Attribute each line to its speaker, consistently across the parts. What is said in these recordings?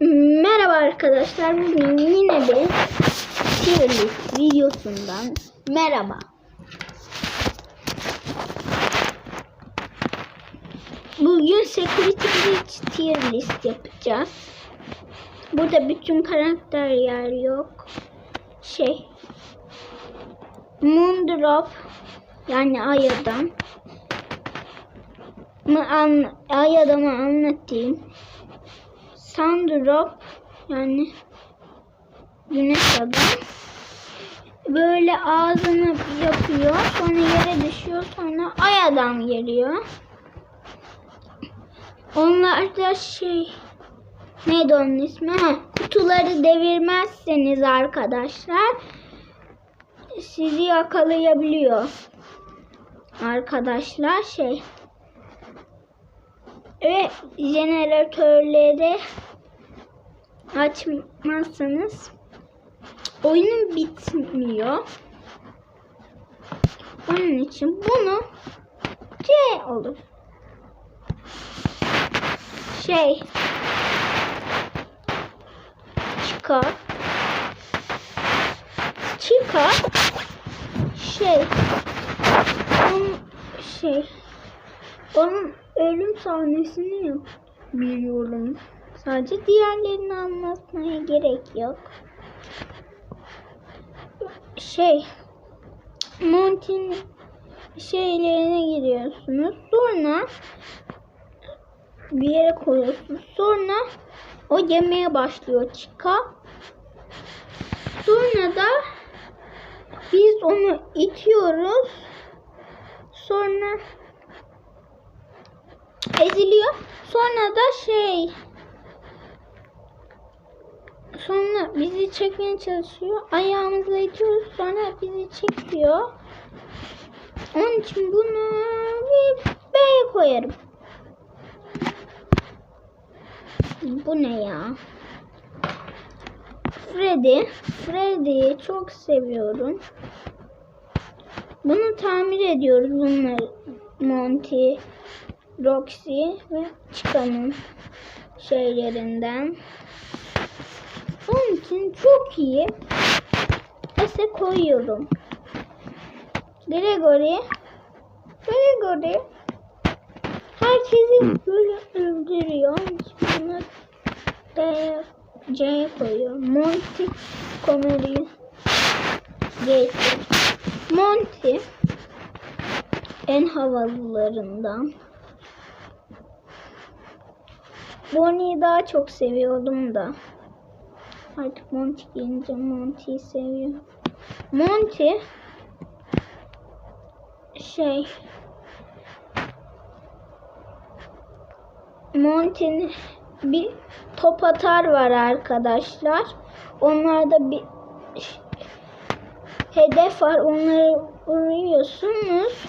Speaker 1: Merhaba arkadaşlar. Bugün yine bir tier list videosundan merhaba. Bugün security breach tier list yapacağız. Burada bütün karakter yer yok. Şey Moondrop yani ay adam mı an, ay adamı anlatayım. Sandrop yani güneş adam böyle ağzını yapıyor sonra yere düşüyor sonra ay adam geliyor. Onlar da şey neydi onun ismi? Ha, kutuları devirmezseniz arkadaşlar sizi yakalayabiliyor. Arkadaşlar şey ve jeneratörleri açmazsanız oyunun bitmiyor. Onun için bunu C olur. Şey çıkar çıkar şey onun şey onun ölüm sahnesini biliyorum. Sadece diğerlerini anlatmaya gerek yok. Şey Monty'nin şeylerine giriyorsunuz. Sonra bir yere koyuyorsunuz. Sonra o yemeye başlıyor çıka. Sonra da biz onu itiyoruz. Sonra eziliyor. Sonra da şey sonra bizi çekmeye çalışıyor. Ayağımızla itiyoruz. Sonra bizi çekiyor. Onun için bunu bir B'ye koyarım. Bu ne ya? Freddy. Freddy'yi çok seviyorum. Bunu tamir ediyoruz bunları. Monty, Roxy ve Chica'nın şeylerinden. Onun için çok iyi. Ese koyuyorum. Gregory. Gregory. Herkesi böyle öldürüyor. Bunu D'ye C'ye koyuyor. Monty Comedy'yi geçti. Monty en havalılarından. Bonnie'yi daha çok seviyordum da. Artık Monty gelince Monty'yi seviyorum. Monty şey Monty'nin bir top atar var arkadaşlar. Onlarda bir hedef var. Onları vuruyorsunuz.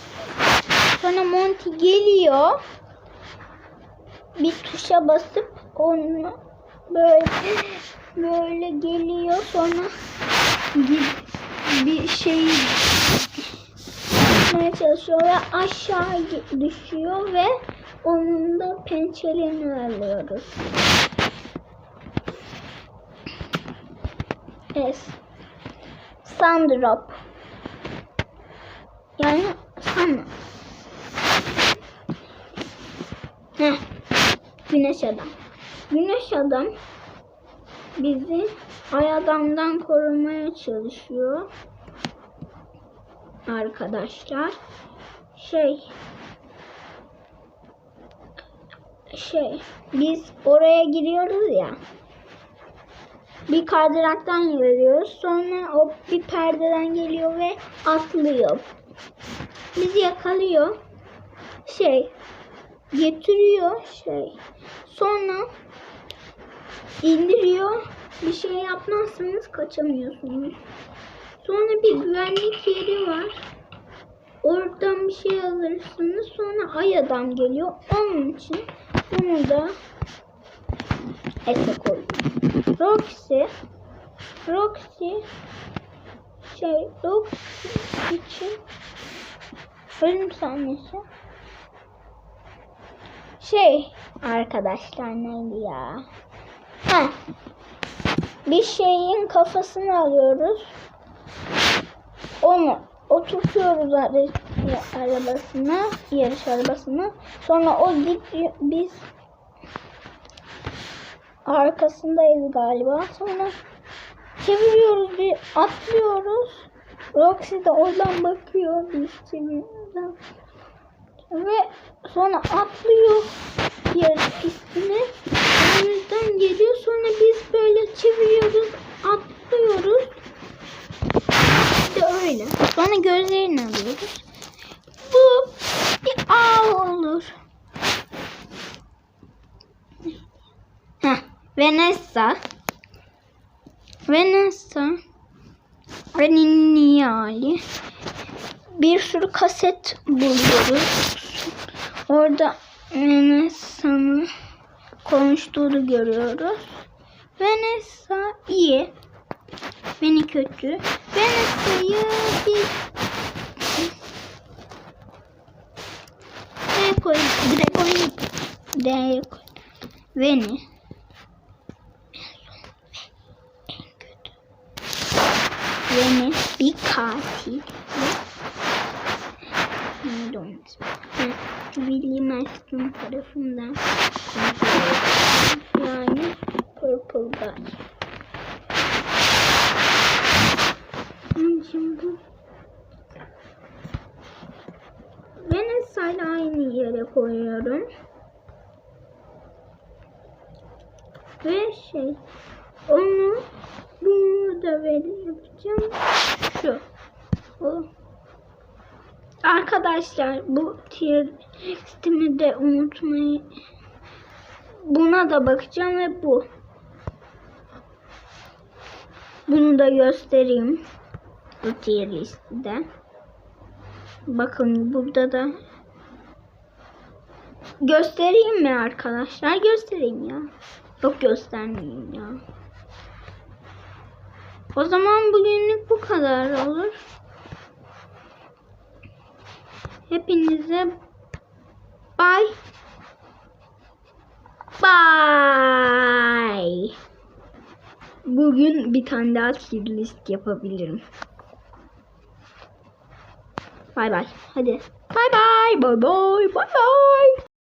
Speaker 1: Sonra Monty geliyor. Bir tuşa basıp onu böyle böyle geliyor. Sonra bir şey yapmaya çalışıyor aşağı düşüyor ve onun da pençelerini alıyoruz. Es. Sandrop. Yani sana. Heh. Güneş adam. Güneş adam bizi ay adamdan korumaya çalışıyor. Arkadaşlar. Şey şey biz oraya giriyoruz ya bir kaydıraktan yürüyoruz. Sonra o bir perdeden geliyor ve atlıyor. Bizi yakalıyor. Şey getiriyor şey. Sonra indiriyor. Bir şey yapmazsanız kaçamıyorsunuz. Sonra bir güvenlik yeri var. Oradan bir şey alırsınız. Sonra ay adam geliyor. Onun için bunu da ete koydum. Roxy Roxy şey Roxy için ölüm sahnesi şey arkadaşlar neydi ya Ha. Bir şeyin kafasını alıyoruz. Onu oturtuyoruz ara- arabasına, yarış arabasına. Sonra o gidiyor, biz arkasındayız galiba. Sonra çeviriyoruz, bir atlıyoruz. Roxy de oradan bakıyor biz çeviriyoruz. Ve sonra atlıyor yarış pistine. Önümüzden geliyor. Sonra biz böyle çeviriyoruz, atlıyoruz. İşte öyle. Sonra gözlerini alıyoruz. Bu bir ağ olur. Heh, Vanessa. Vanessa. Ve Nihali. Bir sürü kaset buluyoruz. Orada Vanessa'nın konuştuğunu görüyoruz. Vanessa iyi. Beni kötü. Vanessa'yı D'ye koy. Direkt koy. D'ye koy. Beni. Beni bir katil. Neydi onun? Hı, William Aston tarafından. Yani Purple Guy. Şimdi bu Vanessa'yla aynı yere koyuyorum. Ve şey onu bunu da yapacağım. Şu. O. Arkadaşlar bu tier listemi de unutmayın. Buna da bakacağım ve bu. Bunu da göstereyim. Bu tier listede. Bakın burada da göstereyim mi arkadaşlar? Göstereyim ya. Yok göstermeyeyim ya. O zaman bugünlük bu kadar olur. Hepinize bye. Bye. Bugün bir tane daha tier list yapabilirim. Bay bay. Hadi. Bay bay. Bay bay. Bay bay.